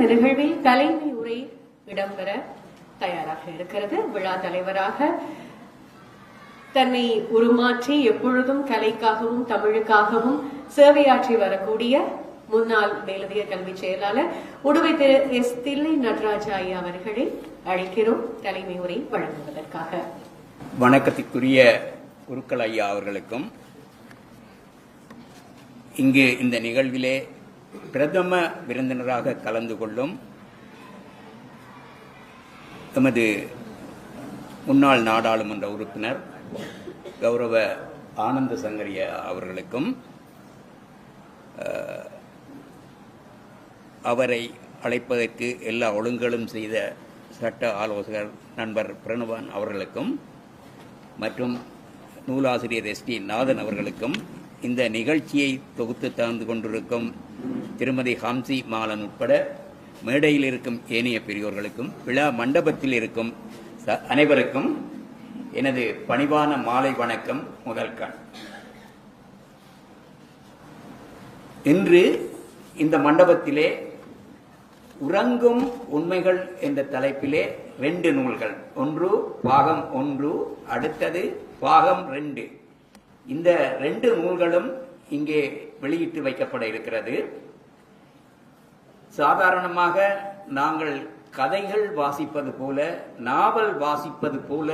இந்த நிகழ்வில் தலைமை உரை இடம்பெற தயாராக இருக்கிறது. விழா தலைவராக தன்னை உருமாற்றி எப்பொழுதும் கலைக்காகவும் தமிழுக்காகவும் சேவையாற்றி வரக்கூடிய முன்னாள் மேலதிக கல்வி செயலாளர் உடுவை திரு எஸ் தில்லை நடராஜா ஐயா அவர்களை அழைக்கிறோம். தலைமை உரை வழங்குவதற்காக. வணக்கத்திற்குரிய குருக்கள் ஐயா அவர்களுக்கும் இங்கு இந்த நிகழ்விலே பிரதம விருந்தினராக கலந்து கொள்ளும் எமது முன்னாள் நாடாளுமன்ற உறுப்பினர் கௌரவ ஆனந்த சங்கரிய அவர்களுக்கும் அவரை அழைப்பதற்கு எல்லா ஒழுங்குகளும் செய்த சட்ட ஆலோசகர் நண்பர் பிரணவான் அவர்களுக்கும் மற்றும் நூலாசிரியர் எஸ் டி நாதன் அவர்களுக்கும் இந்த நிகழ்ச்சியை தொகுத்து தந்து கொண்டிருக்கும் திருமதி ஹாம்சி மாலன் உட்பட மேடையில் இருக்கும் ஏனைய பெரியோர்களுக்கும் விழா மண்டபத்தில் இருக்கும் ச- அனைவருக்கும் எனது பணிவான மாலை வணக்கம் முதல் கண். இன்று இந்த மண்டபத்திலே உறங்கும் உண்மைகள் என்ற தலைப்பிலே ரெண்டு நூல்கள். ஒன்று பாகம் ஒன்று அடுத்தது பாகம் ரெண்டு. இந்த ரெண்டு நூல்களும் இங்கே வெளியிட்டு வைக்கப்பட இருக்கிறது. சாதாரணமாக நாங்கள் கதைகள் வாசிப்பது போல நாவல் வாசிப்பது போல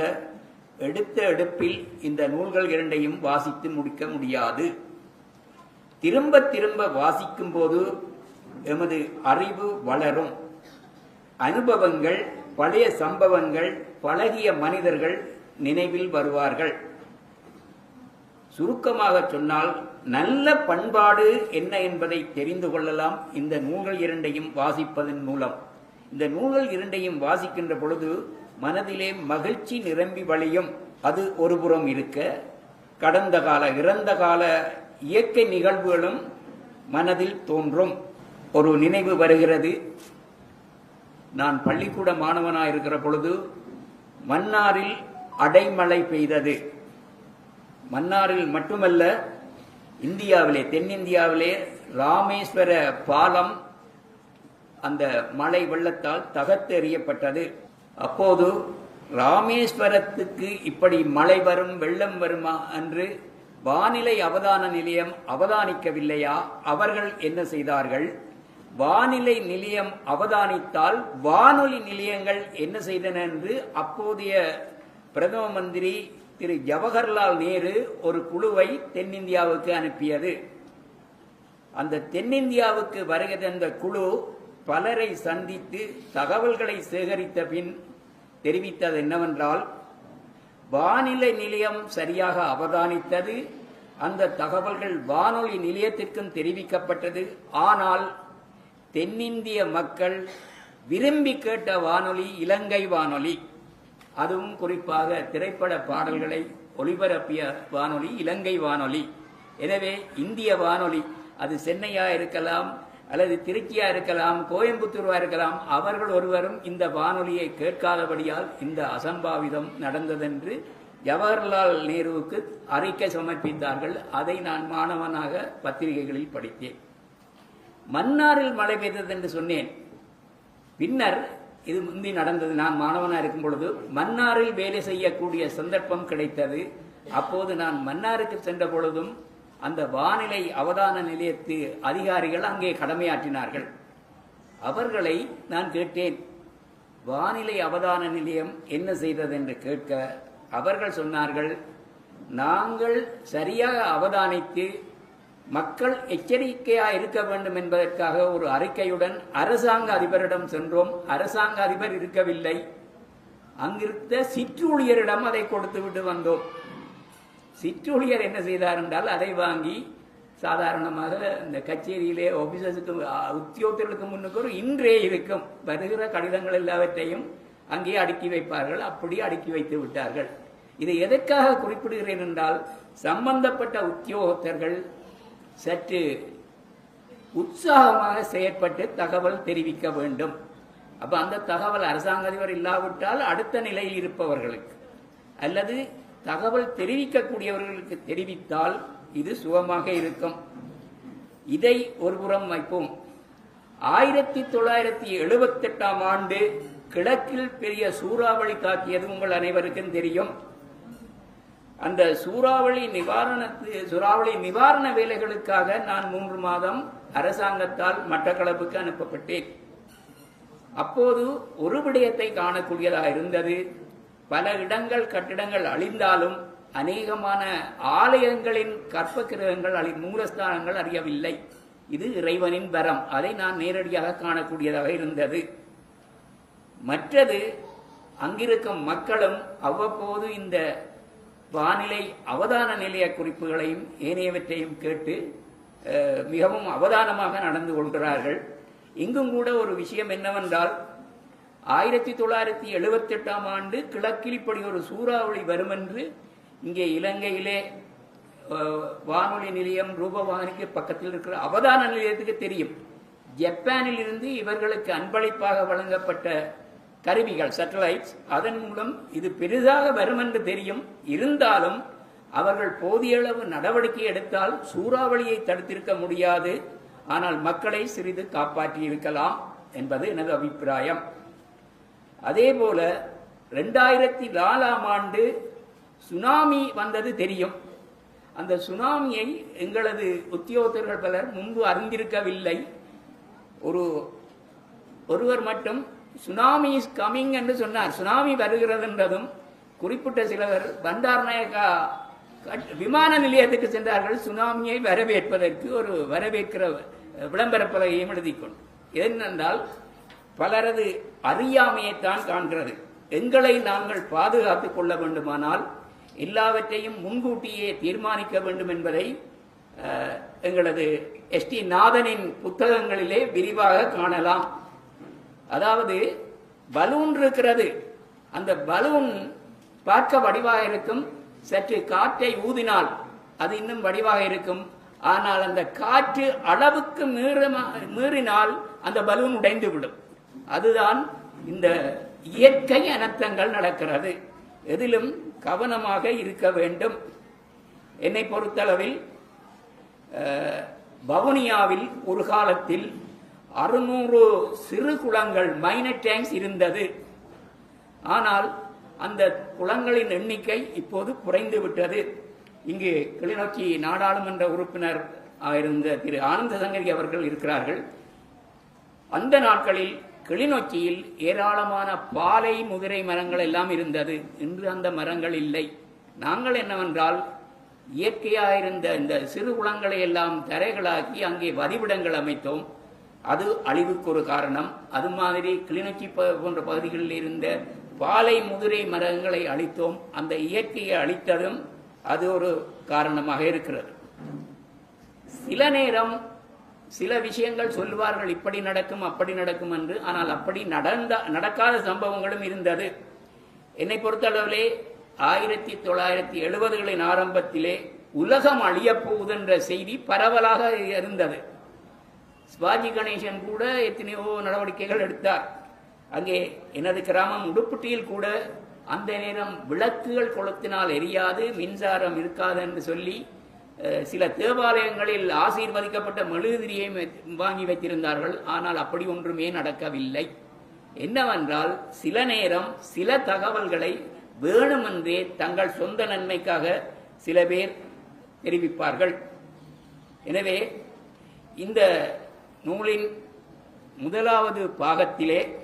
எடுத்த எடுப்பில் இந்த நூல்கள் இரண்டையும் வாசித்து முடிக்க முடியாது. திரும்ப திரும்ப வாசிக்கும் போது எமது அறிவு வளரும். அனுபவங்கள் பழைய சம்பவங்கள் பழகிய மனிதர்கள் நினைவில் வருவார்கள். சுருக்கமாக சொன்னால் நல்ல பண்பாடு என்ன என்பதை தெரிந்து கொள்ளலாம். இந்த நூல்கள் இரண்டையும் வாசிப்பதன் மூலம். இந்த நூல்கள் இரண்டையும் வாசிக்கின்ற பொழுது மனதிலே மகிழ்ச்சி நிரம்பி வழியும். அது ஒருபுறம் இருக்க கடந்த கால இறந்த கால இயற்கை நிகழ்வுகளும் மனதில் தோன்றும். ஒரு நினைவு வருகிறது. நான் பள்ளிக்கூட மாணவனாக இருக்கிற பொழுது மன்னாரில் அடைமழை பெய்தது. மன்னாரில் மட்டுமல்ல இந்தியாவிலே தென்னிந்தியாவிலே ராமேஸ்வர பாலம் அந்த மழை வெள்ளத்தால் தகர்த்தெறியப்பட்டது அப்போது ராமேஸ்வரத்துக்கு இப்படி மழை வரும் வெள்ளம் வருமா என்று வானிலை அவதான நிலையம் அவதானிக்கவில்லையா? அவர்கள் என்ன செய்தார்கள்? வானிலை நிலையம் அவதானித்தால் வானொலி நிலையங்கள் என்ன செய்தன என்று அப்போதைய பிரதம மந்திரி திரு ஜவஹர்லால் நேரு ஒரு குழுவை தென்னிந்தியாவுக்கு அனுப்பியது. அந்த தென்னிந்தியாவுக்கு வருகை அந்த குழு பலரை சந்தித்து தகவல்களை சேகரித்த பின் தெரிவித்தது என்னவென்றால் வானிலை நிலையம் சரியாக அவதானித்தது அந்த தகவல்கள் வானொலி நிலையத்திற்கும் தெரிவிக்கப்பட்டது. ஆனால் தென்னிந்திய மக்கள் விரும்பி கேட்ட வானொலி இலங்கை வானொலி. அதுவும் குறிப்பாக திரைப்பட பாடல்களை ஒளிபரப்பிய வானொலி இலங்கை வானொலி. எனவே இந்திய வானொலி அது சென்னையா இருக்கலாம் அல்லது திருச்சியா இருக்கலாம் கோயம்புத்தூர்வா இருக்கலாம் அவர்கள் ஒருவரும் இந்த வானொலியை கேட்காதபடியால் இந்த அசம்பாவிதம் நடந்ததென்று ஜவஹர்லால் நேருவுக்கு அறிக்கை சமர்ப்பித்தார்கள். அதை நான் மாணவனாக பத்திரிகைகளில் படித்தேன். மன்னாரில் மழை பெய்தது என்று சொன்னேன். பின்னர் இது முந்தி நடந்தது. நான் மாணவனாக இருக்கும் பொழுது மன்னாரில் வேலை செய்யக்கூடிய சந்தர்ப்பம் கிடைத்தது. அப்போது நான் மன்னாருக்கு சென்ற பொழுதும் அந்த வானிலை அவதான நிலையத்து அதிகாரிகள் அங்கே கடமையாற்றினார்கள். அவர்களை நான் கேட்டேன் வானிலை அவதான நிலையம் என்ன செய்தது? என்று கேட்க அவர்கள் சொன்னார்கள் நாங்கள் சரியாக அவதானித்து மக்கள் எச்சரிக்கையா இருக்க வேண்டும் என்பதற்காக ஒரு அறிக்கையுடன் அரசாங்க அதிபரிடம் சென்றோம். அரசாங்க அதிபர் இருக்கவில்லை. அங்கிருந்த சிற்றூழியரிடம் அதை கொடுத்து விட்டு வந்தோம். சிற்றூழியர் என்ன செய்தார் என்றால் அதை வாங்கி சாதாரணமாக இந்த கச்சேரியிலே ஆபீசர்ஸுக்கு உத்தியோகத்தர்களுக்கு முன்னுக்கு ஒரு இன்றே இருக்கும். வருகிற கடிதங்கள் எல்லாவற்றையும் அங்கே அடுக்கி வைப்பார்கள். அப்படி அடுக்கி வைத்து விட்டார்கள். இதை எதற்காக குறிப்பிடுகிறேன் என்றால் சம்பந்தப்பட்ட உத்தியோகத்தர்கள் சற்று உற்சாகமாக செயற்பட்டு தகவல் தெரிவிக்க வேண்டும். அப்ப அந்த தகவல் அரசாங்க அதிபர் இல்லாவிட்டால் அடுத்த நிலையில் இருப்பவர்களுக்கு அல்லது தகவல் தெரிவிக்கக்கூடியவர்களுக்கு தெரிவித்தால் இது சுகமாக இருக்கும். இதை ஒருபுறம் வைப்போம். ஆயிரத்தி தொள்ளாயிரத்தி எழுபத்தெட்டாம் ஆண்டு கிழக்கில் பெரிய சூறாவளி தாக்கியது உங்கள் அனைவருக்கும் தெரியும். அந்த சூறாவளி நிவாரணத்து சூறாவளி நிவாரண வேலைகளுக்காக நான் மூன்று மாதம் அரசாங்கத்தால் மட்டக்களப்புக்கு அனுப்பப்பட்டேன். அப்போது ஒரு விடயத்தை காணக்கூடியதாக இருந்தது. பல இடங்கள் கட்டிடங்கள் அழிந்தாலும் அநேகமான ஆலயங்களின் கற்ப கிரகங்கள் அழி மூலஸ்தானங்கள் அறியவில்லை. இது இறைவனின் வரம். அதை நான் நேரடியாக காணக்கூடியதாக இருந்தது. மற்றது அங்கிருக்கும் மக்களும் அவ்வப்போது இந்த வானிலை அவதான நிலைய குறிப்புகளையும் ஏனையவற்றையும் கேட்டு மிகவும் அவதானமாக நடந்து கொள்கிறார்கள். இங்கும் கூட ஒரு விஷயம் என்னவென்றால் ஆயிரத்தி தொள்ளாயிரத்தி எழுபத்தி எட்டாம் ஆண்டு கிழக்கில் இப்படி ஒரு சூறாவளி வரும் என்று இங்கே இலங்கையிலே வானொலி நிலையம் ரூபவாகனிக்கு பக்கத்தில் இருக்கிற அவதான நிலையத்துக்கு தெரியும். ஜப்பானில் இருந்து இவர்களுக்கு அன்பளிப்பாக வழங்கப்பட்ட கருவிகள் சேட்டலைட்ஸ் அதன் மூலம் இது பெரிதாக வரும் என்று தெரியும். இருந்தாலும் அவர்கள் போதிய அளவு நடவடிக்கை எடுத்தால் சூறாவளியை தடுத்திருக்க முடியாது. ஆனால் மக்களை சிறிது காப்பாற்றி இருக்கலாம் என்பது எனது அபிப்பிராயம். அதே போல ரெண்டாயிரத்தி நாலாம் ஆண்டு சுனாமி வந்தது தெரியும். அந்த சுனாமியை எங்களது உத்தியோகத்தர்கள் பலர் முன்பு அறிந்திருக்கவில்லை. ஒரு ஒருவர் மட்டும் சுனாமி இஸ் கமிங் என்று சொன்னார். சுனாமி வருகிறது என்றதும் குறிப்பிட்ட சிலவர் பண்டார் நாயக்கா கட்- விமான நிலையத்துக்கு சென்றார்கள். சுனாமியை வரவேற்பதற்கு ஒரு வரவேற்கிற விளம்பர பலகையும் எழுதிக் கொண்டு என்னென்றால் பலரது அறியாமையைத்தான் காண்கிறது. எங்களை நாங்கள் பாதுகாத்துக் கொள்ள வேண்டுமானால் எல்லாவற்றையும் முன்கூட்டியே தீர்மானிக்க வேண்டும் என்பதை எங்களது எஸ் டி நாதனின் புத்தகங்களிலே விரிவாக காணலாம். அதாவது பலூன் இருக்கிறது. அந்த பலூன் பார்க்க வடிவாக இருக்கும். சற்று காற்றை ஊதினால் அது இன்னும் வடிவாக இருக்கும். ஆனால் அந்த காற்று அளவுக்கு மீறமா- மீறினால் அந்த பலூன் உடைந்து விடும். அதுதான் இந்த இயற்கை அனர்த்தங்கள் நடக்கிறது. எதிலும் கவனமாக இருக்க வேண்டும். என்னை பொறுத்தளவில் வவுனியாவில் ஒரு காலத்தில் அறுநூறு சிறு குளங்கள் மைனர் டேங்க்ஸ் இருந்தது. ஆனால் அந்த குளங்களின் எண்ணிக்கை இப்போது குறைந்து விட்டது. இங்கு கிளிநொச்சி நாடாளுமன்ற உறுப்பினர் இருந்த திரு ஆனந்த சங்கரி அவர்கள் இருக்கிறார்கள். அந்த நாட்களில் கிளிநொச்சியில் ஏராளமான பாலை முதிரை மரங்கள் எல்லாம் இருந்தது. இன்று அந்த மரங்கள் இல்லை. நாங்கள் என்னவென்றால் இயற்கையாக இருந்த இந்த சிறு குளங்களை எல்லாம் தரைகளாக்கி அங்கே வதிவிடங்கள் அமைத்தோம். அது அழிவுக்கு ஒரு காரணம். அது மாதிரி கிளிநொச்சி போன்ற பகுதிகளில் இருந்த பாலை முதிரை மரங்களை அழித்தோம். அந்த இயற்கையை அழித்ததும் அது ஒரு காரணமாக இருக்கிறது. சில நேரம் சில விஷயங்கள் சொல்வார்கள் இப்படி நடக்கும் அப்படி நடக்கும் என்று. ஆனால் அப்படி நடந்த நடக்காத சம்பவங்களும் இருந்தது. என்னை பொறுத்தளவிலே ஆயிரத்தி தொள்ளாயிரத்தி எழுபதுகளின் ஆரம்பத்திலே உலகம் அழியப் போகுது என்ற செய்தி பரவலாக இருந்தது. சிவாஜி கணேசன் கூட எத்தனையோ நடவடிக்கைகள் எடுத்தார். அங்கே எனது கிராமம் உடுப்புட்டியில் கூட அந்த நேரம் விளக்குகள் குளத்தினால் எரியாது மின்சாரம் இருக்காது என்று சொல்லி சில தேவாலயங்களில் ஆசீர்வதிக்கப்பட்ட மெழுகுதிரியை வாங்கி வைத்திருந்தார்கள். ஆனால் அப்படி ஒன்றுமே நடக்கவில்லை. என்னவென்றால் சில நேரம் சில தகவல்களை வேணுமென்றே தங்கள் சொந்த நன்மைக்காக சில பேர் தெரிவிப்பார்கள். எனவே இந்த நூலின் முதலாவது பாகத்திலே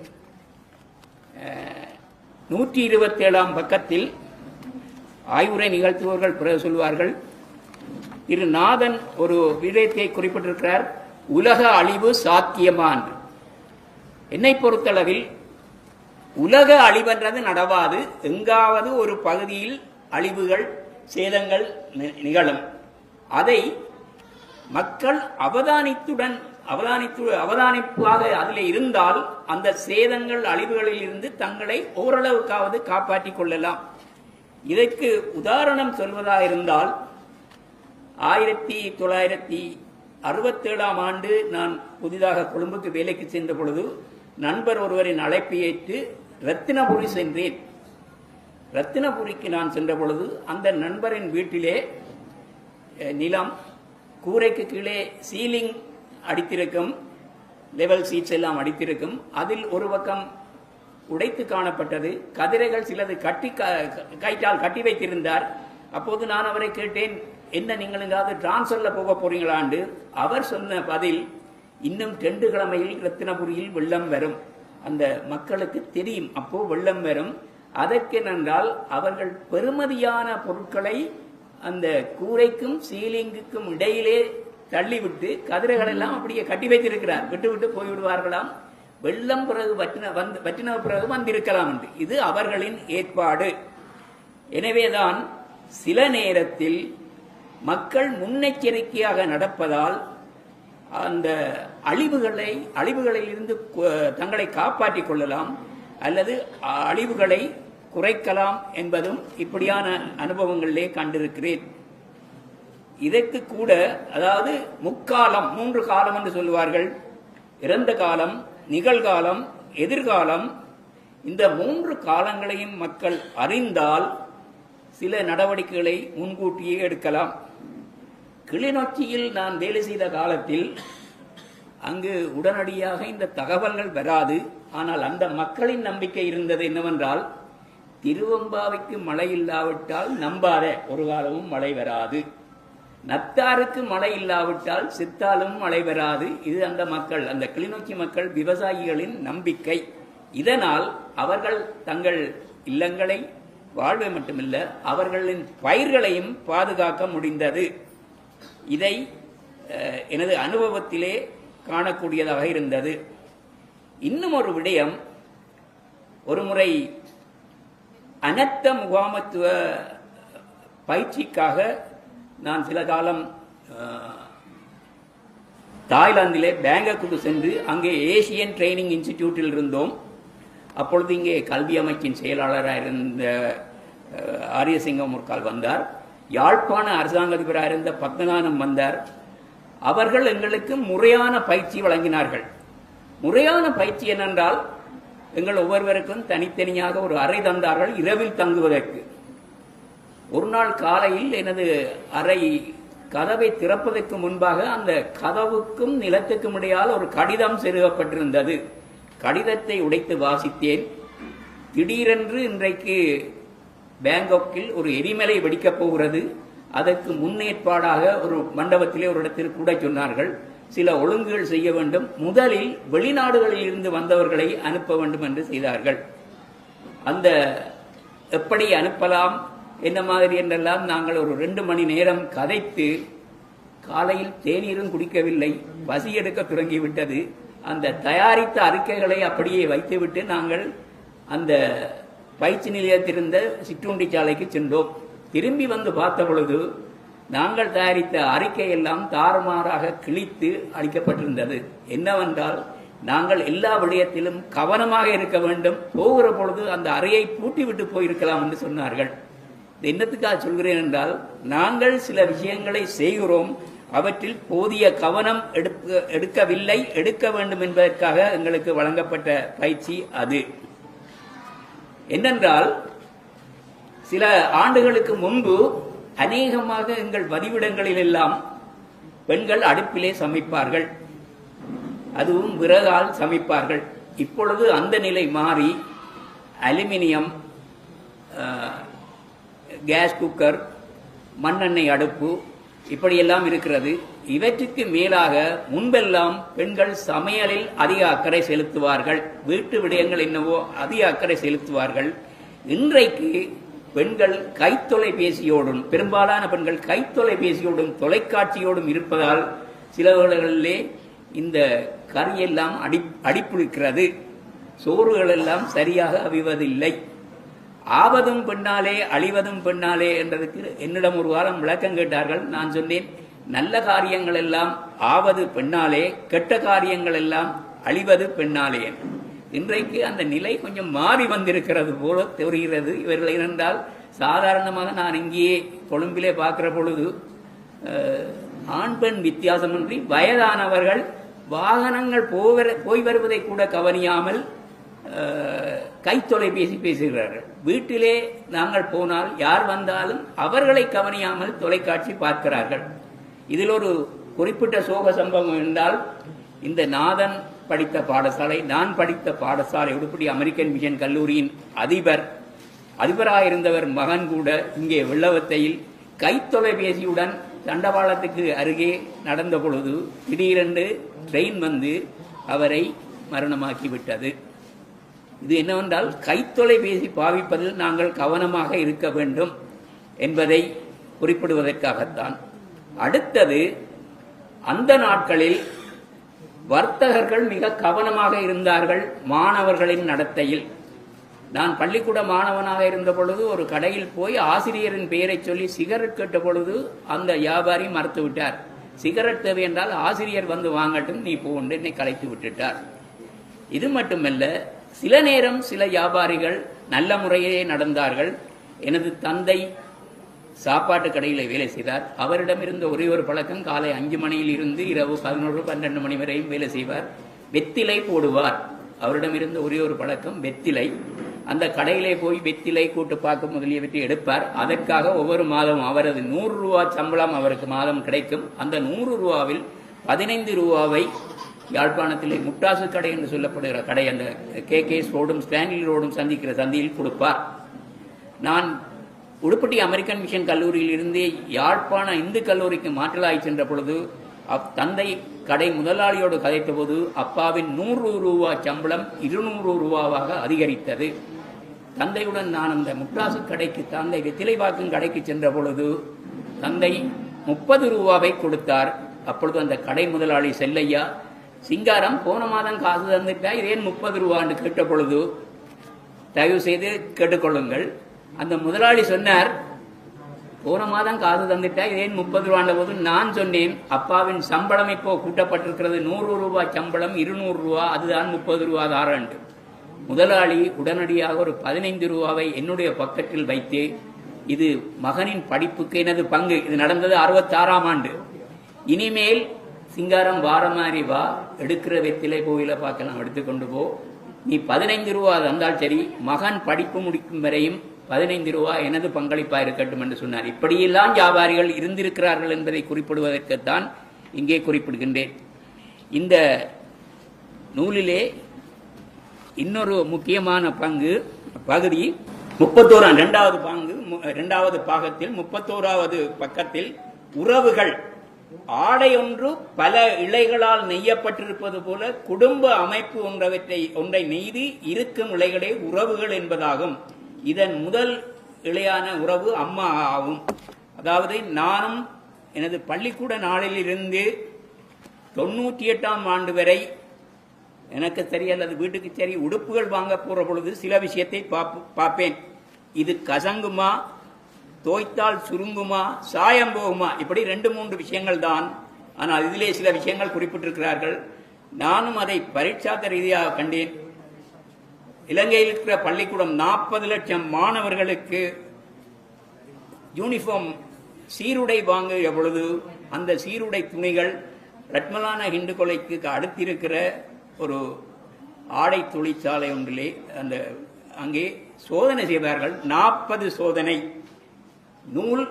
நூற்றி இருபத்தேழாம் பக்கத்தில் ஆய்வுரை நிகழ்த்துபவர்கள் பிறகு சொல்வார்கள். திரு நாதன் ஒரு விடயத்தை குறிப்பிட்டிருக்கிறார். உலக அழிவு சாத்தியமான். என்னை பொறுத்தளவில் உலக அழிவென்றது நடவாது. எங்காவது ஒரு பகுதியில் அழிவுகள் சேதங்கள் நி- நிகழும். அதை மக்கள் அவதானித்துடன் அவதானித்து அவதானிப்பாக அதில் இருந்தால் அந்த சேதங்கள் அழிவுகளில் இருந்து தங்களை ஓரளவுக்காவது காப்பாற்றிக் கொள்ளலாம். இதற்கு உதாரணம் சொல்வதாக இருந்தால் ஆயிரத்தி தொள்ளாயிரத்தி அறுபத்தேழாம் ஆண்டு நான் புதிதாக கொழும்புக்கு வேலைக்கு சென்ற பொழுது நண்பர் ஒருவரின் அழைப்பை ஏற்று ரத்தினபுரி சென்றேன். ரத்தினபுரிக்கு நான் சென்ற பொழுது அந்த நண்பரின் வீட்டிலே நிலம் கூரைக்கு கீழே சீலிங் அடித்திருக்கும் லெவல் சீட்ஸ் எல்லாம் அடித்திருக்கும். அதில் ஒரு பக்கம் உடைத்து காணப்பட்டது. கதிரைகள் சிலது கட்டி கைட்டால் கயிற்றால் கட்டி வைத்திருந்தார். அப்போது நான் அவரை கேட்டேன் என்ன நீங்கள் எங்காவது டிரான்ஸ்ஃபர்ல போக போறீங்களாண்டு அவர் சொன்ன பதில் இன்னும் ரெண்டு கிழமையில் ரத்தினபுரியில் வெள்ளம் வரும். அந்த மக்களுக்கு தெரியும் அப்போ வெள்ளம் வரும். அதற்கென்றால் அவர்கள் பெறுமதியான பொருட்களை அந்த கூரைக்கும் சீலிங்குக்கும் இடையிலே தள்ளிவிட்டு கதிரைகள் எல்லாம் அப்படியே கட்டி வைத்திருக்கிறார். விட்டு விட்டு போய்விடுவார்களாம். வெள்ளம் பிறகு வற்றின வந்து வற்றின பிறகு வந்திருக்கலாம் என்று. இது அவர்களின் ஏற்பாடு. எனவேதான் சில நேரத்தில் மக்கள் முன்னெச்சரிக்கையாக நடப்பதால் அந்த அழிவுகளை அழிவுகளில் இருந்து தங்களை காப்பாற்றிக் கொள்ளலாம் அல்லது அழிவுகளை குறைக்கலாம் என்பதும் இப்படியான அனுபவங்களிலே கண்டிருக்கிறேன். இதற்கு கூட அதாவது முக்காலம் மூன்று காலம் என்று சொல்லுவார்கள். இறந்த காலம் நிகழ்காலம் எதிர்காலம். இந்த மூன்று காலங்களையும் மக்கள் அறிந்தால் சில நடவடிக்கைகளை முன்கூட்டியே எடுக்கலாம். கிளிநொச்சியில் நான் வேலை செய்த காலத்தில் அங்கு உடனடியாக இந்த தகவல்கள் வராது. ஆனால் அந்த மக்களின் நம்பிக்கை இருந்தது என்னவென்றால் திருவம்பாவைக்கு மழை இல்லாவிட்டால் நம்பாத ஒரு காலமும் மழை வராது. நத்தாருக்கு மழை இல்லாவிட்டால் சித்தாலும் மழை வராது. இது அந்த மக்கள் அந்த கிளிநொச்சி மக்கள் விவசாயிகளின் நம்பிக்கை. இதனால் அவர்கள் தங்கள் இல்லங்களை வாழ்வை மட்டுமில்ல அவர்களின் பயிர்களையும் பாதுகாக்க முடிந்தது. இதை எனது அனுபவத்திலே காணக்கூடியதாக இருந்தது. இன்னும் ஒரு விடயம் ஒரு முறை அனர்த்த முகாமத்துவ பயிற்சிக்காக நான் சில காலம் தாய்லாந்திலே பேங்காக்குக்கு சென்று அங்கே ஏசியன் ட்ரைனிங் இன்ஸ்டிடியூட்டில் இருந்தோம். அப்பொழுது இங்கே கல்வி அமைச்சின் செயலாளராக இருந்த ஆரியசிங்கம் முற்கால் வந்தார். யாழ்ப்பாண அரசாங்கதிபராக இருந்த பத்மநாதம் வந்தார். அவர்கள் எங்களுக்கு முறையான பயிற்சி வழங்கினார்கள். முறையான பயிற்சி என்னென்றால் எங்கள் ஒவ்வொருவருக்கும் தனித்தனியாக ஒரு அறை தந்தார்கள் இரவில் தங்குவதற்கு. ஒரு நாள் காலையில் எனது அறை கதவை திறப்பதற்கு முன்பாக அந்த கதவுக்கும் நிலத்துக்கும் இடையால் ஒரு கடிதம் செருகப்பட்டிருந்தது. கடிதத்தை உடைத்து வாசித்தேன். திடீரென்று இன்றைக்கு பேங்காக்கில் ஒரு எரிமலை வெடிக்கப் போகிறது. அதற்கு முன்னேற்பாடாக ஒரு மண்டபத்திலே ஒரு இடத்தில் கூட சொன்னார்கள். சில ஒழுங்குகள் செய்ய வேண்டும். முதலில் வெளிநாடுகளில் இருந்து வந்தவர்களை அனுப்ப வேண்டும் என்று செய்தார்கள். அந்த எப்படி அனுப்பலாம்? என்ன மாதிரி என்றெல்லாம் நாங்கள் ஒரு ரெண்டு மணி நேரம் கதைத்து காலையில் தேநீரும் குடிக்கவில்லை பசி எடுக்க தொடங்கிவிட்டது அந்த தயாரித்த அறிக்கைகளை அப்படியே வைத்துவிட்டு நாங்கள் அந்த பயிற்சி நிலையத்திலிருந்த சிற்றுண்டி சாலைக்கு சென்றோம். திரும்பி வந்து பார்த்த பொழுது நாங்கள் தயாரித்த அறிக்கை எல்லாம் தாறுமாறாக கிழித்து அளிக்கப்பட்டிருந்தது. என்னவென்றால் நாங்கள் எல்லா விடயத்திலும் கவனமாக இருக்க வேண்டும். போகிற பொழுது அந்த அறையை பூட்டிவிட்டு போயிருக்கலாம் என்று சொன்னார்கள். என்னத்துக்காக சொல்கிறேன் என்றால் நாங்கள் சில விஷயங்களை செய்கிறோம் அவற்றில் போதிய கவனம் எடுக்க எடுக்கவில்லை எடுக்க வேண்டும் என்பதற்காக எங்களுக்கு வழங்கப்பட்ட பயிற்சி அது. என்னென்றால் சில ஆண்டுகளுக்கு முன்பு அநேகமாக எங்கள் பதிவிடங்களில் எல்லாம் பெண்கள் அடுப்பிலே சமைப்பார்கள். அதுவும் விறகால் சமைப்பார்கள். இப்பொழுது அந்த நிலை மாறி அலுமினியம் கேஸ் குக்கர் மண்ணெண்ணெய் அடுப்பு இப்படியெல்லாம் இருக்கிறது. இவற்றுக்கு மேலாக முன்பெல்லாம் பெண்கள் சமையலில் அதிக அக்கறை செலுத்துவார்கள். வீட்டு விடயங்கள் என்னவோ அதிக அக்கறை செலுத்துவார்கள். இன்றைக்கு பெண்கள் கைத்தொலைபேசியோடும் பெரும்பாலான பெண்கள் கைத்தொலைபேசியோடும் தொலைக்காட்சியோடும் இருப்பதால் சிலவர்களிலே இந்த கறியெல்லாம் அடி அடிப்புளிக்கிறது சோறுகள் எல்லாம் சரியாக அவிவதில்லை. ஆவதும் பெண்ணாலே அழிவதும் பெண்ணாலே என்றதுக்கு என்னிடம் ஒரு வாரம் விளக்கம் கேட்டார்கள். நான் சொன்னேன் நல்ல காரியங்கள் எல்லாம் ஆவது பெண்ணாலே கெட்ட காரியங்கள் எல்லாம் அழிவது பெண்ணாலே இன்றைக்கு அந்த நிலை கொஞ்சம் மாறி வந்திருக்கிறது போல தெரிகிறது. இவர்கள் இருந்தால் சாதாரணமாக நான் இங்கேயே கொழும்பிலே பார்க்கிற பொழுது ஆண் பெண் வித்தியாசமின்றி வயதானவர்கள் வாகனங்கள் போகிற போய் வருவதை கூட கவனியாமல் கைத்தொலைபேசி பேசுகிறார்கள். வீட்டிலே நாங்கள் போனால் யார் வந்தாலும் அவர்களை கவனியாமல் தொலைக்காட்சி பார்க்கிறார்கள். இதில் ஒரு குறிப்பிட்ட சோக சம்பவம் என்றால் இந்த நாதன் படித்த பாடசாலை நான் படித்த பாடசாலை உடுப்படி அமெரிக்கன் மிஷன் கல்லூரியின் அதிபர் அதிபராயிருந்தவர் மகன் கூட இங்கே வெள்ளவத்தையில் கைத்தொலைபேசியுடன் தண்டவாளத்துக்கு அருகே நடந்த பொழுது திடீரென்று ட்ரெயின் வந்து அவரை மரணமாக்கிவிட்டது. இது என்னவென்றால் கைத்தொலைபேசி பாவிப்பதில் நாங்கள் கவனமாக இருக்க வேண்டும் என்பதை குறிப்பிடுவதற்காகத்தான். அடுத்தது அந்த நாட்களில் வர்த்தகர்கள் மிக கவனமாக இருந்தார்கள் மாணவர்களின் நடத்தையில். நான் பள்ளிக்கூட மாணவனாக இருந்த பொழுது ஒரு கடையில் போய் ஆசிரியரின் பெயரை சொல்லி சிகரெட் கேட்ட பொழுது அந்த வியாபாரி மறுத்து விட்டார் சிகரெட் தேவை என்றால் ஆசிரியர் வந்து வாங்கட்டும் நீ போன்று என்னை கலைத்து விட்டுட்டார். இது மட்டுமல்ல சில நேரம் சில வியாபாரிகள் நல்ல முறையிலே நடந்தார்கள். எனது தந்தை சாப்பாட்டு கடையில் வேலை செய்தார். அவரிடம் இருந்த ஒரே ஒரு பழக்கம் காலை அஞ்சு மணியில் இருந்து இரவு பதினோரு பன்னெண்டு மணி வரையும் வேலை செய்வார். வெத்திலை போடுவார். அவரிடம் இருந்த ஒரே ஒரு பழக்கம் வெத்திலை. அந்த கடையிலே போய் வெத்திலை கூட்டுப்பாக்கு முதலியவற்றை எடுப்பார். அதற்காக ஒவ்வொரு மாதம் அவரது நூறு ரூபா சம்பளம் அவருக்கு மாதம் கிடைக்கும். அந்த நூறு ரூபாவில் பதினைந்து ரூபாவை யாழ்ப்பாணத்திலே முட்டாசு கடை என்று சொல்லப்படுகிற கடை அந்த கே. கேஸ் ரோடும் ஸ்டான்லி ரோடும் சந்திக்கிற சந்தியில் கொடுப்பார். நான் உடுப்பட்டி அமெரிக்கன் மிஷன் கல்லூரியில் இருந்தே யாழ்ப்பாண இந்து கல்லூரிக்கு மாற்றலாய் சென்ற பொழுது அப் தந்தை கடை முதலாளியோடு கதைத்த போது அப்பாவின் நூறு ரூபா சம்பளம் இருநூறு ரூபாவாக அதிகரித்தது. தந்தையுடன் நான் அந்த முட்டாசு கடைக்கு தந்தை வெத்திலைவாக்கும் கடைக்கு சென்ற பொழுது தந்தை முப்பது ரூபாவை கொடுத்தார். அப்பொழுது அந்த கடை முதலாளி செல்லையா சிங்காரம் போன மாதம் காசு தந்துட்டா இதேன் முப்பது ரூபான்னு கேட்ட பொழுது தயவு செய்து கேட்டுக்கொள்ளுங்கள். அந்த முதலாளி சொன்னார் போன மாதம் காசு தந்துட்டா ஏன் முப்பது ரூபாண்ட போது நான் சொன்னேன் அப்பாவின் சம்பளம் இப்போ கூட்டப்பட்டிருக்கிறது நூறு ரூபாய் சம்பளம் இருநூறு ரூபா அதுதான் முப்பது ரூபா தாரண்டு முதலாளி உடனடியாக ஒரு பதினைந்து ரூபாவை என்னுடைய பக்கத்தில் வைத்து இது மகனின் படிப்புக்கு எனது பங்கு இது நடந்தது அறுபத்தாறாம் ஆண்டு. இனிமேல் சிங்காரம் வார மாதிரி வா எடுக்கிற வெத்திலை கோயில பார்க்கலாம் எடுத்துக்கொண்டு போ. நீ பதினைந்து ரூபா தந்தால் சரி மகன் படிப்பு முடிக்கும் வரையும் பதினைந்து ரூபா எனது பங்களிப்பா இருக்கட்டும் என்று சொன்னார். இப்படியெல்லாம் வியாபாரிகள் இருந்திருக்கிறார்கள் என்பதை குறிப்பிடுவதற்குத்தான் இங்கே குறிப்பிடுகின்றேன். இந்த நூலிலே இன்னொரு முக்கியமான பங்கு பகுதி முப்பத்தோராம் இரண்டாவது பங்கு மு- இரண்டாவது பாகத்தில் முப்பத்தோராவது பக்கத்தில் உறவுகள் ஆடை ஒன்று பல இழைகளால் நெய்யப்பட்டிருப்பது போல குடும்ப அமைப்பு ஒன்றவற்றை ஒன்றை நெய்து இருக்கும் இழைகளே உறவுகள் என்பதாகும். இதன் முதல் இழையான உறவு அம்மா ஆகும். அதாவது நானும் எனது பள்ளிக்கூட நாளிலிருந்து தொண்ணூற்றி எட்டாம் ஆண்டு வரை எனக்கு சரி அல்லது வீட்டுக்கு சரி உடுப்புகள் வாங்க போற பொழுது சில விஷயத்தை பார்ப்பேன். இது கசங்குமா தோய்த்தால் சுருங்குமா சாயம் போகுமா? இப்படி ரெண்டு மூன்று விஷயங்கள் தான் ஆனால் இதிலே சில விஷயங்கள் குறிப்பிட்டிருக்கிறார்கள். நானும் அதை பரீட்சாத்த ரீதியாக கண்டேன். இலங்கையில் இருக்கிற பள்ளிக்கூடம் நாற்பது லட்சம் மாணவர்களுக்கு யூனிஃபார்ம் சீருடை வாங்குகிற பொழுது அந்த சீருடை துணிகள் ரத்மலான ஹிந்து கொலைக்கு அடுத்திருக்கிற ஒரு ஆடை தொழிற்சாலை ஒன்றிலே அந்த அங்கே சோதனை செய்தார்கள். நாற்பது சோதனை. நூல்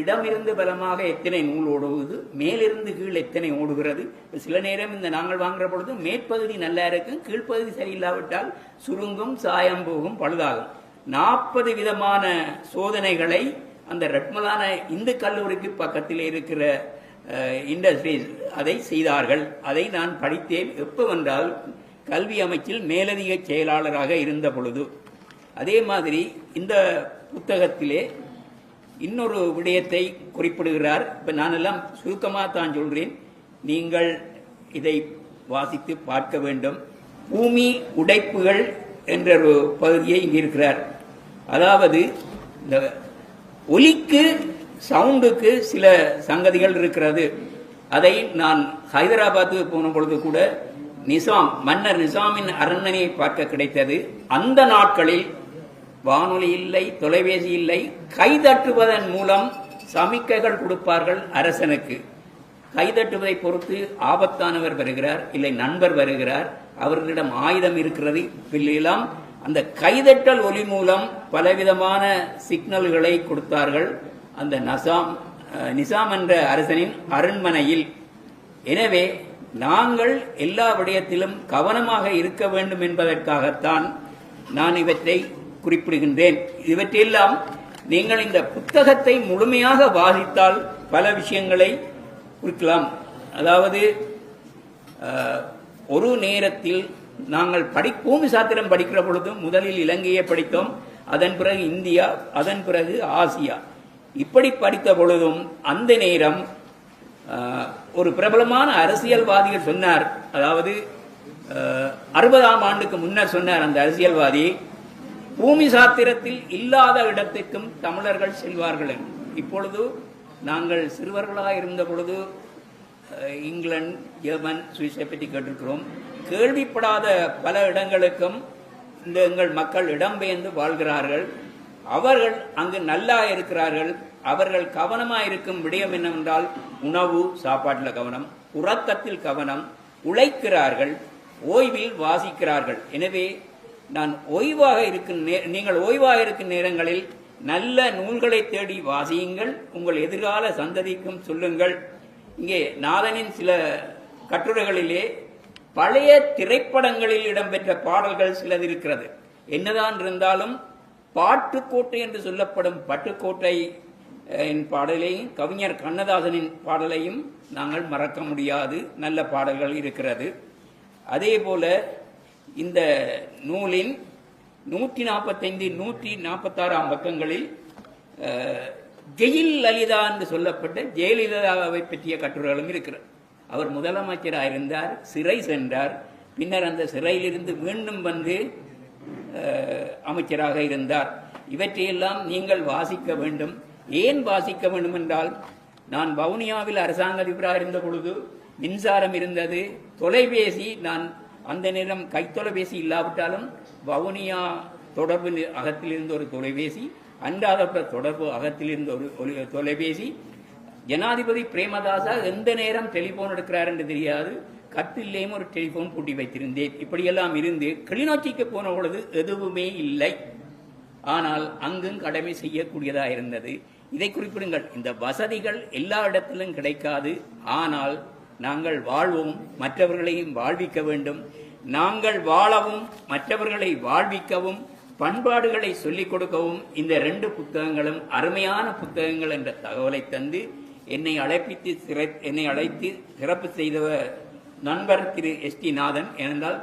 இடமிருந்து பலமாக எத்தனை நூல் ஓடுவது மேலிருந்து கீழ் எத்தனை ஓடுகிறது? சில நேரம் இந்த நாங்கள் வாங்குற பொழுது மேற்பகுதி நல்லா இருக்கும் கீழ்ப்பகுதி சரியில்லாவிட்டால் சுருங்கும் சாயம் போகும் பழுதாகும். நாற்பது விதமான சோதனைகளை அந்த ரத்மலான இந்து கல்லூரிக்கு பக்கத்தில் இருக்கிற இண்டஸ்ட்ரீஸ் அதை செய்தார்கள். அதை நான் படித்தேன். எப்பவென்றால் கல்வி அமைச்சில் மேலதிக செயலாளராக இருந்த பொழுது. அதே மாதிரி இந்த புத்தகத்திலே இன்னொரு விடயத்தை குறிப்பிடுகிறார். இப்போ நானெல்லாம் சுருக்கமாக தான் சொல்கிறேன் நீங்கள் இதை வாசித்து பார்க்க வேண்டும். பூமி உடைப்புகள் என்ற ஒரு பகுதியை இங்கே இருக்கிறார். அதாவது இந்த ஒலிக்கு சவுண்டுக்கு சில சங்கதிகள் இருக்கிறது. அதை நான் ஹைதராபாத்துக்கு போன பொழுது கூட நிசாம் மன்னர் நிசாமின் அரண்மனையை பார்க்க கிடைத்தது. அந்த நாட்களில் வானொலி இல்லை தொலைபேசி இல்லை கைதட்டுவதன் மூலம் சமிக்கைகள் கொடுப்பார்கள் அரசனுக்கு. கைதட்டுவதை பொறுத்து ஆபத்தானவர் வருகிறார் இல்லை நண்பர் வருகிறார் அவர்களிடம் ஆயுதம் இருக்கிறது. எல்லாம் அந்த கைதட்டல் ஒலி மூலம் பலவிதமான சிக்னல்களை கொடுத்தார்கள் அந்த நசாம் நிசாம் என்ற அரசனின் அரண்மனையில். எனவே நாங்கள் எல்லா விடயத்திலும் கவனமாக இருக்க வேண்டும் என்பதற்காகத்தான் நான் இவற்றை குறிப்பிடுகின்றேன். இவற்றையெல்லாம் நீங்கள் இந்த புத்தகத்தை முழுமையாக வாசித்தால் பல விஷயங்களை குறிக்கலாம். அதாவது ஒரு நேரத்தில் நாங்கள் படி பூமி சாத்திரம் படிக்கிற பொழுது முதலில் இலங்கையை படித்தோம் அதன் பிறகு இந்தியா அதன் பிறகு ஆசியா. இப்படி படித்த பொழுதும் அந்த நேரம் ஒரு பிரபலமான அரசியல்வாதிகள் சொன்னார். அதாவது அறுபதாம் ஆண்டுக்கு முன்னர் சொன்னார் அந்த அரசியல்வாதி. பூமி சாத்திரத்தில் இல்லாத இடத்துக்கும் தமிழர்கள் செல்வார்கள் என்று. இப்பொழுது நாங்கள் சிறுவர்களாக இருந்த பொழுது இங்கிலாந்து ஜெர்மன் சுவிஸை பற்றி கேட்டிருக்கிறோம். கேள்விப்படாத பல இடங்களுக்கும் இந்த எங்கள் மக்கள் இடம்பெயர்ந்து வாழ்கிறார்கள். அவர்கள் அங்கு நல்லா இருக்கிறார்கள். அவர்கள் கவனமாக இருக்கும் விடயம் என்னவென்றால் உணவு சாப்பாட்டில் கவனம் உறக்கத்தில் கவனம் உழைக்கிறார்கள் ஓய்வில் வாசிக்கிறார்கள். எனவே நான் ஓய்வாக இருக்கும் நே- நீங்கள் ஓய்வாக இருக்கும் நேரங்களில் நல்ல நூல்களை தேடி வாசியுங்கள் உங்கள் எதிர்கால சந்ததிக்கும் சொல்லுங்கள். இங்கே நாதனின் சில கட்டுரைகளிலே பழைய திரைப்படங்களில் இடம்பெற்ற பாடல்கள் சிலது இருக்கிறது. என்னதான் இருந்தாலும் பாட்டுக்கோட்டை என்று சொல்லப்படும் பட்டுக்கோட்டை பாடலையும் கவிஞர் கண்ணதாசனின் பாடலையும் நாங்கள் மறக்க முடியாது. நல்ல பாடல்கள் இருக்கிறது. அதே போல இந்த நூலின் நூற்றி நாற்பத்தைந்து நூற்றி நாற்பத்தாறாம் பக்கங்களில் ஜெயில் லலிதா என்று சொல்லப்பட்ட ஜெயலலிதாவை பற்றிய கட்டுரைகளும் இருக்கிறது. அவர் முதலமைச்சராக இருந்தார் சிறை சென்றார். பின்னர் அந்த சிறையிலிருந்து மீண்டும் வந்து அமைச்சராக இருந்தார். இவற்றையெல்லாம் நீங்கள் வாசிக்க வேண்டும். ஏன் வாசிக்க வேண்டும் என்றால் நான் வவுனியாவில் அரசாங்க அதிபராக இருந்த பொழுது மின்சாரம் இருந்தது. தொலைபேசி நான் அந்த நேரம் கைத்தொலைபேசி இல்லாவிட்டாலும் வவுனியா தொடர்பு அகத்திலிருந்து அகத்தில் இருந்த ஒரு தொலைபேசி அன்றாதபுர தொடர்பு அகத்தில் இருந்த ஒரு தொலைபேசி. ஜனாதிபதி பிரேமதாசா எந்த நேரம் டெலிபோன் எடுக்கிறார் என்று தெரியாது. கட்டிலேயும் ஒரு டெலிபோன் பூட்டி வைத்திருந்தேன். இப்படியெல்லாம் இருந்து கிளிநொச்சிக்கு போன பொழுது எதுவுமே இல்லை. ஆனால் அங்கும் கடமை செய்யக்கூடியதா இருந்தது. இதை குறிப்பிடுங்கள். இந்த வசதிகள் எல்லா இடத்திலும் கிடைக்காது. ஆனால் நாங்கள் வாழ்வோம் மற்றவர்களையும் வாழ்விக்க வேண்டும். நாங்கள் வாழவும் மற்றவர்களை வாழ்விக்கவும் பண்பாடுகளை சொல்லிக் கொடுக்கவும் இந்த ரெண்டு புத்தகங்களும் அருமையான புத்தகங்கள் என்ற தகவலை தந்து என்னை அழைப்பித்து சிறை என்னை அழைத்து சிறப்பு செய்தவர் நண்பர் திரு எஸ் டி நாதன். ஏனென்றால்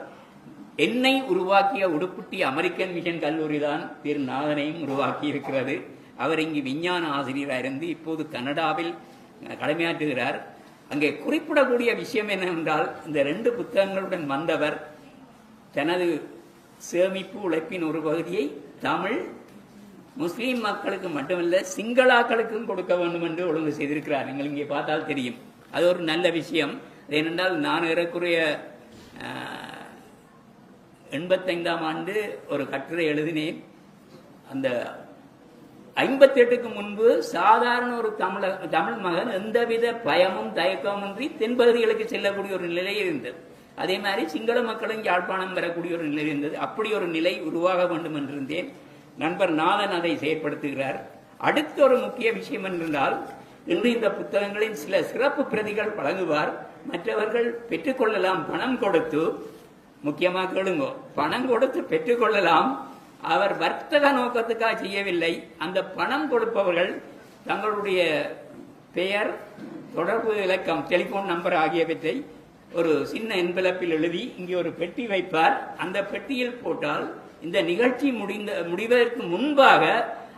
என்னை உருவாக்கிய உடுப்புட்டி அமெரிக்கன் மிஷன் கல்லூரி தான் திரு நாதனையும் உருவாக்கி இருக்கிறது அவர் இங்கு விஞ்ஞான ஆசிரியராக இருந்து இப்போது கனடாவில் கடமையாற்றுகிறார். அங்கே குறிப்பிடக்கூடிய விஷயம் என்னவென்றால் இந்த ரெண்டு புத்தகங்களுடன் வந்தவர் தனது சேமிப்பு உழைப்பின் ஒரு பகுதியை தமிழ் முஸ்லீம் மக்களுக்கு மட்டுமல்ல சிங்களாக்களுக்கும் கொடுக்க வேண்டும் என்று ஒழுங்கு செய்திருக்கிறார். நீங்கள் இங்கே பார்த்தால் தெரியும். அது ஒரு நல்ல விஷயம். ஏனென்றால் நான் ஏறக்குறைய எண்பத்தைந்தாம் ஆண்டு ஒரு கட்டுரை எழுதினேன். அந்த ஐம்பத்தி எட்டுக்கு முன்பு சாதாரண ஒரு தமிழ தமிழ் மகன் எந்தவித பயமும் தயக்கமின்றி தென்பகுதிகளுக்கு செல்லக்கூடிய ஒரு நிலை இருந்தது. அதே மாதிரி சிங்கள மக்களும் யாழ்ப்பாணம் வரக்கூடிய ஒரு நிலை இருந்தது. அப்படி ஒரு நிலை உருவாக வேண்டும் என்றிருந்தேன். நண்பர் நாதன் அதை செயற்படுத்துகிறார். அடுத்த ஒரு முக்கிய விஷயம் என்றால் இன்று இந்த புத்தகங்களின் சில சிறப்பு பிரதிகள் வழங்குவார். மற்றவர்கள் பெற்றுக்கொள்ளலாம் பணம் கொடுத்து முக்கியமாக கேளுங்க பணம் கொடுத்து பெற்றுக்கொள்ளலாம் அவர் வர்த்தக நோக்கத்துக்காக செய்யவில்லை. அந்த பணம் கொடுப்பவர்கள் தங்களுடைய பெயர் தொடர்பு இலக்கம் டெலிபோன் நம்பர் ஆகியவற்றை ஒரு சின்ன என்வலப்பில் எழுதி இங்கே ஒரு பெட்டி வைப்பார். அந்த பெட்டியில் போட்டால் இந்த நிகழ்ச்சி முடிந்த முடிவதற்கு முன்பாக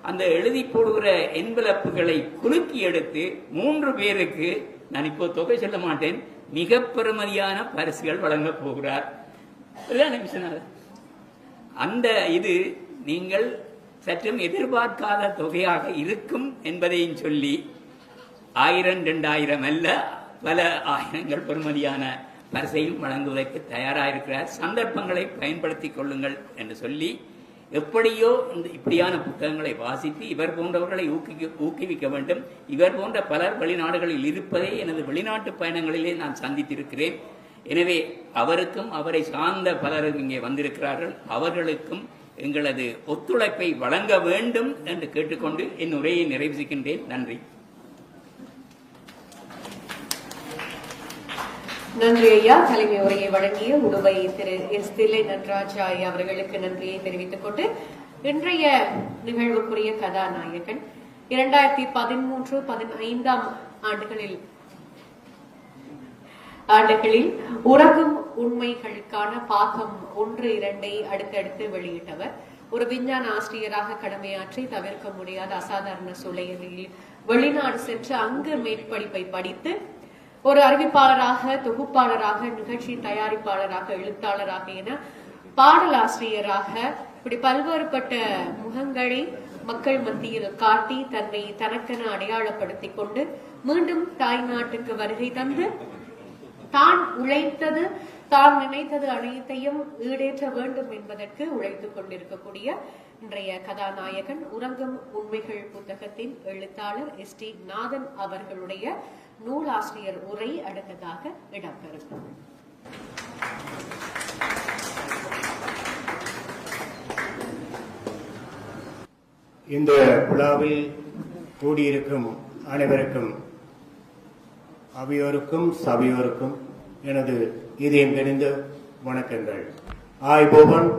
அந்த எழுதி போடுகிற என்வலப்புகளை குலுக்கி எடுத்து மூன்று பேருக்கு நான் இப்போ தொகை சொல்ல மாட்டேன் மிக பெருமதியான பரிசுகள் வழங்கப் போகிறார். இதுதானே விஸ்வநாதன்? அந்த இது நீங்கள் சற்றும் எதிர்பார்க்காத தொகையாக இருக்கும் என்பதையும் சொல்லி ஆயிரம் ரெண்டாயிரம் அல்ல பல ஆயிரங்கள் பெறுமதியான பரிசையும் வழங்குவதற்கு தயாராயிருக்கிறார். சந்தர்ப்பங்களை பயன்படுத்திக் கொள்ளுங்கள் என்று சொல்லி எப்படியோ இந்த இப்படியான புத்தகங்களை வாசித்து இவர் போன்றவர்களை ஊக்குவிக்க ஊக்குவிக்க வேண்டும். இவர் போன்ற பலர் வெளிநாடுகளில் இருப்பதை எனது வெளிநாட்டு பயணங்களிலே நான் சந்தித்திருக்கிறேன். எனவே அவருக்கும் அவரை சார்ந்த பலரும் இங்கே வந்திருக்கிறார்கள். அவர்களுக்கும் எங்களது ஒத்துழைப்பை வழங்க வேண்டும் என்று கேட்டுக்கொண்டு என் உரையை நிறைவு செய்கின்றேன். நன்றி. நன்றி ஐயா. தலைமை உரையை வழங்கிய உடுவை திரு எஸ். தில்லை நடராஜா ஐயா அவர்களுக்கு நன்றியை தெரிவித்துக் கொண்டு இன்றைய நிகழ்வுக்குரிய கதாநாயகன் இரண்டாயிரத்தி பதிமூன்று பதினைந்தாம் ஆண்டுகளில் ஆண்டுகளில் உறங்கும் உண்மைகளுக்கான பாகம் ஒன்று இரண்டை அடுத்தடுத்து வெளியிட்டவர். ஒரு விஞ்ஞான ஆசிரியராக கடமையாற்றி தவிர்க்க முடியாத அசாதாரண சூழலில் வெளிநாடு சென்று அங்கு மேற்படிப்பை படித்து ஒரு அறிவிப்பாளராக தொகுப்பாளராக நிகழ்ச்சி தயாரிப்பாளராக எழுத்தாளராக என பாடலாசிரியராக இப்படி பல்வேறுபட்ட முகங்களை மக்கள் மத்தியில் காட்டி தன்னை தனக்கென அடையாளப்படுத்திக் கொண்டு மீண்டும் தாய் நாட்டுக்கு வருகை தந்து தான் உழைத்தது தான் நினைத்தது அனைத்தையும் ஈடேற்ற வேண்டும் என்பதற்கு உழைத்துக் கொண்டிருக்கக்கூடிய இன்றைய கதாநாயகன் உறங்கும் உண்மைகள் புத்தகத்தின் எழுத்தாளர் எஸ் டி நாதன் அவர்களுடைய நூலாசிரியர் உரை அடுத்ததாக இடம்பெறும். இந்த விழாவில் கூடியிருக்கும் அனைவருக்கும் அவையோருக்கும் சபையோருக்கும் எனது இதயம் தெரிந்த வணக்கங்கள். ஆய் போவன்